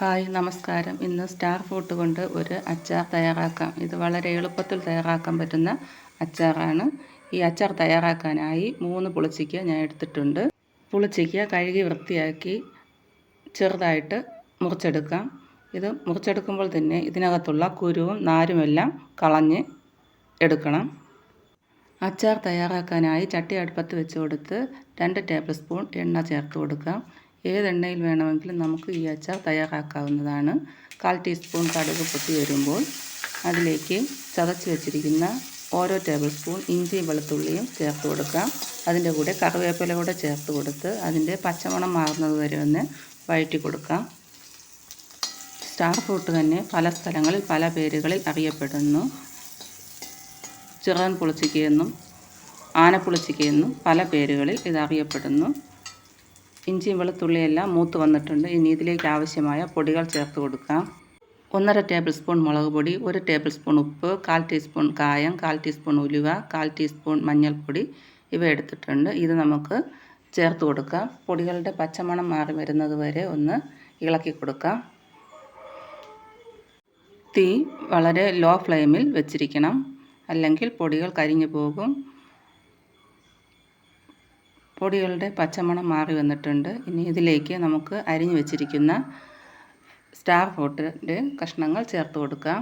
Hi നമസ്കാരം. ഇന്ന് star fruit കൊണ്ട് ഒരു അച്ചാർ തയ്യാറാക്കാം. ഇത് വളരെ എളുപ്പത്തിൽ തയ്യാറാക്കാൻ പറ്റുന്ന അച്ചാറാണ്. ഈ അച്ചാർ തയ്യാറാക്കാനായി മൂന്ന് പുളിച്ചിക്ക ഞാൻ എടുത്തിട്ടുണ്ട്. പുളിച്ചിക്ക കഴുകി വൃത്തിയാക്കി ചെറുതായിട്ട് മുറിച്ചെടുക്കാം. ഇത് മുറിച്ചെടുക്കുമ്പോൾ തന്നെ ഇതിനകത്തുള്ള കുരുവും നാരുമെല്ലാം കളഞ്ഞ് എടുക്കണം. അച്ചാർ തയ്യാറാക്കാനായി ചട്ടി അടുപ്പത്ത് വെച്ച് കൊടുത്ത് രണ്ട് ടേബിൾ സ്പൂൺ എണ്ണ ചേർത്ത് കൊടുക്കാം. ഏത് എണ്ണയിൽ വേണമെങ്കിലും നമുക്ക് ഈ അച്ചാർ തയ്യാറാക്കാവുന്നതാണ്. കാൽ ടീസ്പൂൺ കടുക് പൊട്ടി വരുമ്പോൾ അതിലേക്ക് ചതച്ച് വെച്ചിരിക്കുന്ന ഓരോ ടേബിൾ സ്പൂൺ ഇഞ്ചിയും വെളുത്തുള്ളിയും ചേർത്ത് കൊടുക്കാം. അതിന്റെ കൂടെ കറിവേപ്പില കൂടെ ചേർത്ത് കൊടുത്ത് അതിന്റെ പച്ചമണം മാറുന്നത് വരെ ഒന്ന് വഴറ്റി കൊടുക്കാം. സ്റ്റാർ ഫ്രൂട്ട് തന്നെ പല സ്ഥലങ്ങളിൽ പല പേരുകളിൽ അറിയപ്പെടുന്നു. ചിറൻ പുളിച്ചിക്കയെന്നും ആനപ്പുളിച്ചിക്കയെന്നും പല പേരുകളിൽ ഇത് അറിയപ്പെടുന്നു. ഇഞ്ചിയും വെളുത്തുള്ളിയെല്ലാം മൂത്ത് വന്നിട്ടുണ്ട്. ഇനി ഇതിലേക്ക് ആവശ്യമായ പൊടികൾ ചേർത്ത് കൊടുക്കാം. ഒന്നര ടേബിൾ സ്പൂൺ മുളക് പൊടി ഒരു ടേബിൾ സ്പൂൺ ഉപ്പ് കാൽ ടീസ്പൂൺ കായം കാൽ ടീസ്പൂൺ ഉലുവ കാൽ ടീസ്പൂൺ മഞ്ഞൾപ്പൊടി ഇവ എടുത്തിട്ടുണ്ട്. ഇത് നമുക്ക് ചേർത്ത് കൊടുക്കാം. പൊടികളുടെ പച്ചമണം മാറി വരുന്നത് വരെ ഒന്ന് ഇളക്കി കൊടുക്കാം. തീ വളരെ ലോ ഫ്ലെയിമിൽ വെച്ചിരിക്കണം. അല്ലെങ്കിൽ പൊടികൾ കരിഞ്ഞു പോകും. പൊടികളുടെ പച്ചമണം മാറി വന്നിട്ടുണ്ട്. ഇനി ഇതിലേക്ക് നമുക്ക് അരിഞ്ഞു വെച്ചിരിക്കുന്ന സ്റ്റാർ ഫ്രൂട്ടിന്റെ കഷ്ണങ്ങൾ ചേർത്ത് കൊടുക്കാം.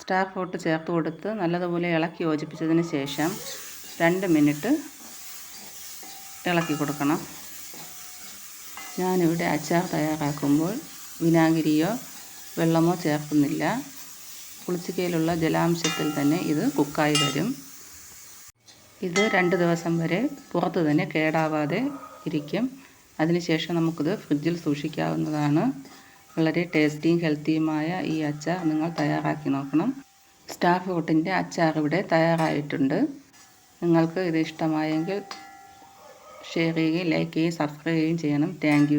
സ്റ്റാർ ഫ്രൂട്ട് ചേർത്ത് കൊടുത്ത് നല്ലതുപോലെ ഇളക്കി യോജിപ്പിച്ചതിന് ശേഷം രണ്ട് മിനിറ്റ് ഇളക്കി കൊടുക്കണം. ഞാനിവിടെ അച്ചാർ തയ്യാറാക്കുമ്പോൾ വിനാഗിരിയോ വെള്ളമോ ചേർക്കുന്നില്ല. പുളിച്ചിക്കയിലുള്ള ജലാംശത്തിൽ തന്നെ ഇത് കുക്കായി വരും. ഇത് രണ്ട് ദിവസം വരെ പുറത്ത് തന്നെ കേടാവാതെ ഇരിക്കും. അതിനുശേഷം നമുക്കിത് ഫ്രിഡ്ജിൽ സൂക്ഷിക്കാവുന്നതാണ്. വളരെ ടേസ്റ്റിയും ഹെൽത്തിയുമായ ഈ അച്ചാർ നിങ്ങൾ തയ്യാറാക്കി നോക്കണം. സ്റ്റാർ ഫ്രൂട്ടിന്റെ അച്ചാർ ഇവിടെ തയ്യാറായിട്ടുണ്ട്. നിങ്ങൾക്ക് ഇത് ഇഷ്ടമായെങ്കിൽ ഷെയർ ചെയ്യുകയും ലൈക്ക് ചെയ്യുകയും സബ്സ്ക്രൈബ് ചെയ്യുകയും ചെയ്യണം. താങ്ക്